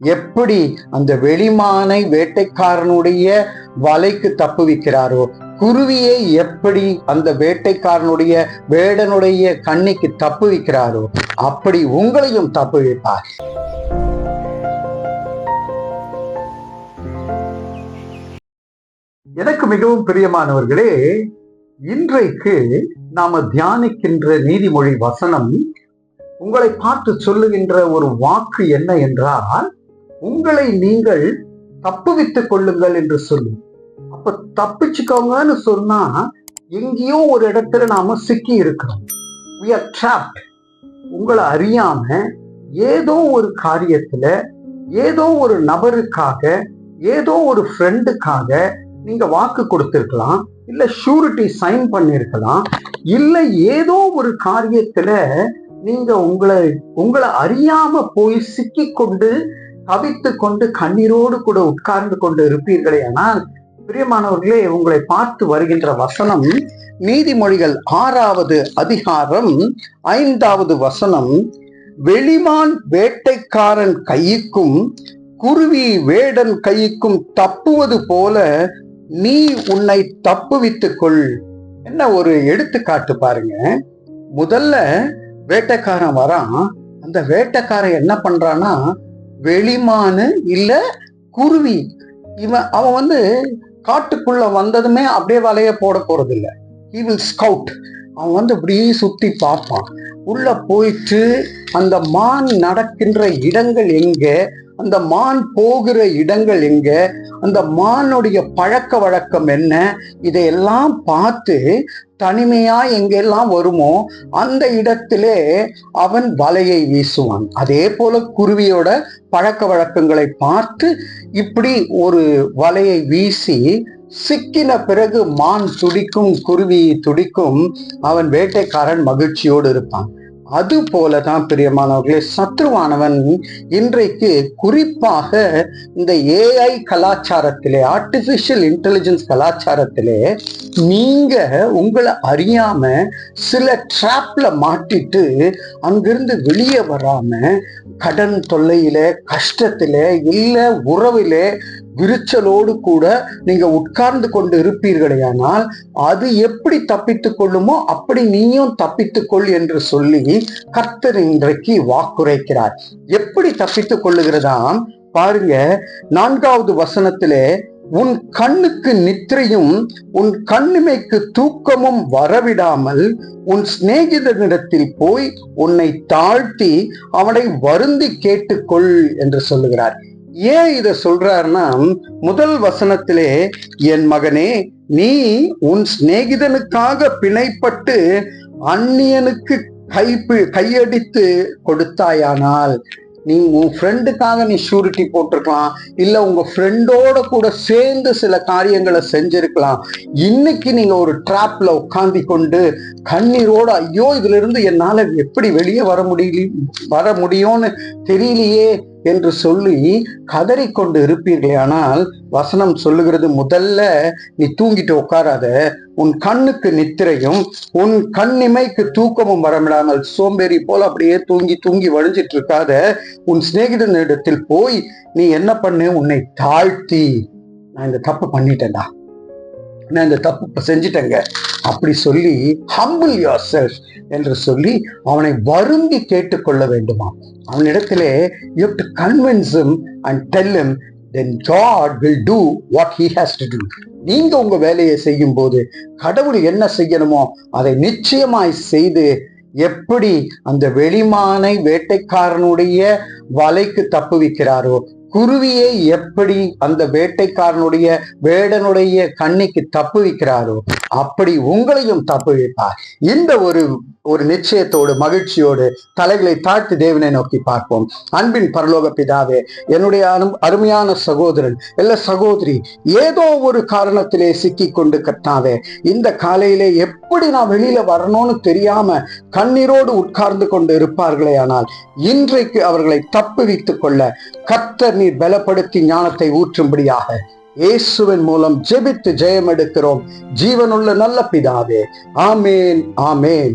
எப்படி அந்த வெளிமானை வேட்டைக்காரனுடைய வலைக்கு தப்புவிக்கிறாரோ? குருவியை எப்படி அந்த வேட்டைக்காரனுடைய வேடனுடைய கண்ணிக்கு தப்புவிக்கிறாரோ? அப்படி உங்களையும் தப்புவிப்பார். எனக்கு மிகவும் பிரியமானவர்களே இன்றைக்கு நாம தியானிக்கின்ற நீதிமொழி வசனம் உங்களை பார்த்து சொல்லுகின்ற ஒரு வாக்கு என்ன என்றால் உங்களை நீங்கள் தப்புவித்துக் கொள்ளுங்கள் என்று சொல்லும் அப்ப தப்பிச்சுக்கோங்கன்னு சொன்னா எங்கேயோ ஒரு இடத்துல நாம சிக்கி இருக்கிறோம். We உங்களை அறியாம ஏதோ ஒரு காரியத்துல ஏதோ ஒரு நபருக்காக ஏதோ ஒரு ஃப்ரெண்டுக்காக நீங்க வாக்கு கொடுத்துருக்கலாம் இல்ல ஷூரிட்டி சைன் பண்ணிருக்கலாம் இல்ல ஏதோ ஒரு காரியத்துல நீங்க உங்களை உங்களை அறியாம போய் சிக்கி கொண்டு தவித்து கொண்டு கண்ணீரோடு கூட உட்கார்ந்து கொண்டு இருப்பீர்களே ஆனால் பிரியமானவர்களே உங்களை பார்த்து வருகின்ற வசனம் நீதிமொழிகள் ஆறாவது அதிகாரம் ஐந்தாவது வசனம் வெளிமான் வேட்டைக்காரன் கைக்கும் குருவி வேடன் கைக்கும் தப்புவது போல நீ உன்னை தப்புவித்துக் கொள். என்ன ஒரு எடுத்துக்காட்டு பாருங்க. முதல்ல வேட்டைக்காரன் வரான். அந்த வேட்டைக்காரன் என்ன பண்றான்னா வெளிமானு இல்ல குருவி. இவன் அவன் வந்து காட்டுக்குள்ள வந்ததுமே அப்படியே வலைய போட போறது இல்லை he ஸ்கவுட் அவன் வந்து அப்படியே சுத்தி பார்ப்பான். உள்ள போயிட்டு அந்த மான் நடக்கின்ற இடங்கள் எங்க? அந்த மான் போகிற இடங்கள் எங்க? அந்த மானுடைய பழக்க வழக்கம் என்ன? இதையெல்லாம் பார்த்து தனிமையா எங்கெல்லாம் வருமோ அந்த இடத்திலே அவன் வலையை வீசுவான். அதே போல குருவியோட பழக்க வழக்கங்களை பார்த்து இப்படி ஒரு வலையை வீசி சிக்கின பிறகு மான் துடிக்கும் குருவி துடிக்கும் அவன் வேட்டைக்காரன் மகிழ்ச்சியோடு இருப்பான். அது போலதான் பிரியமானவர்களே சத்ருவானவன் இன்றைக்கு குறிப்பாக இந்த ஏஐ கலாச்சாரத்திலே ஆர்டிபிஷியல் இன்டெலிஜென்ஸ் கலாச்சாரத்திலே நீங்க உங்களை அறியாம சில ட்ராப்ல மாட்டிட்டு அங்கிருந்து வெளியே வராம கடன் தொல்லையில கஷ்டத்தில இல்ல உறவிலே விரிச்சலோடு கூட நீங்க உட்கார்ந்து கொண்டு இருப்பீர்களேயானால் அது எப்படி தப்பித்துக் கொள்ளுமோ அப்படி நீயும் தப்பித்துக்கொள் என்று சொல்லி கர்த்தர் இன்றைக்கு வாக்குரைக்கிறார். எப்படி தப்பித்துக் கொள்ளுகிறதாம்? பாருங்க நான்காவது வசனத்திலே உன் கண்ணுக்கு நித்திரையும் உன் கண்ணிமைக்கு தூக்கமும் வரவிடாமல் உன் சிநேகிதனிடத்தில் போய் உன்னை தாழ்த்தி அவனை வருந்தி கேட்டுக்கொள் என்று சொல்லுகிறார். ஏன் இத சொல்றாருன்னா முதல் வசனத்திலே என் மகனே நீ உன் சிநேகிதனுக்காக பிணைப்பட்டு அந்நியனுக்கு கைப்பு கையடித்து கொடுத்தாயானால் நீ உன் ஃப்ரெண்டுக்காக நீ ஷூரிட்டி போட்டிருக்கலாம். இல்ல உங்க ஃப்ரெண்டோட கூட சேர்ந்து சில காரியங்களை செஞ்சிருக்கலாம். இன்னைக்கு நீங்க ஒரு ட்ராப்ல உட்காந்து கொண்டு கண்ணீரோட ஐயோ இதுல இருந்து என்னால எப்படி வெளியே வர முடியல வர முடியும்னு தெரியலையே என்று சொல்லி கதறிக்கொண்டு இருப்பீர்களே ஆனால் வசனம் சொல்லுகிறது முதல்ல நீ தூங்கிட்டு உட்காராத. உன் கண்ணுக்கு நித்திரையும் உன் கண்ணிமைக்கு தூக்கமும் வரமிடாமல் சோம்பேறி போல அப்படியே தூங்கி தூங்கி வழிஞ்சிட்டு இருக்காத உன் சிநேகிதனிடத்தில் போய் நீ என்ன பண்ணு? உன்னை தாழ்த்தி. நான் இந்த தப்பு பண்ணிட்டேன்டா. நான் இந்த தப்பு செஞ்சிட்டேங்க. அப்படி சொல்லி ஹம்பிள் யோர் செல்ஃப் என்று சொல்லி அவனை வருந்தி கேட்டுக்கொள்ள வேண்டுமா? அவனிடத்திலே you to convince and tell then then will do do what he to to நீங்க உங்க வேலையை செய்யும் போது கடவுள் என்ன செய்யணுமோ அதை நிச்சயமாய் செய்து எப்படி அந்த வெளிமானை வேட்டைக்காரனுடைய வலைக்கு தப்புவிக்கிறாரோ? குருவியை எப்படி அந்த வேட்டைக்காரனுடைய வேடனுடைய கண்ணிக்கு தப்பு வைக்கிறாரோ அப்படி உங்களையும் தப்பு வைப்பார் இந்த ஒரு ஒரு நிச்சயத்தோடு மகிழ்ச்சியோடு தலைகளை தாழ்த்தி தேவனை நோக்கி பார்ப்போம். அன்பின் பரலோக பிதாவே என்னுடைய அனு அருமையான சகோதரன் இல்ல சகோதரி ஏதோ ஒரு காரணத்திலே சிக்கி கொண்டு கட்டாவே இந்த காலையிலே எப்படி நான் வெளியில வரணும்னு தெரியாம கண்ணீரோடு உட்கார்ந்து கொண்டு இருப்பார்களே ஆனால் இன்றைக்கு அவர்களை தப்புவித்துக் கொள்ள கர்த்தர் நீர் பலப்படுத்தி ஞானத்தை ஊற்றும்படியாக இயேசுவின் மூலம் ஜெபித்து ஜெயம் எடுக்கிறோம் ஜீவனுள்ள நல்ல பிதாவே. ஆமேன் ஆமேன்.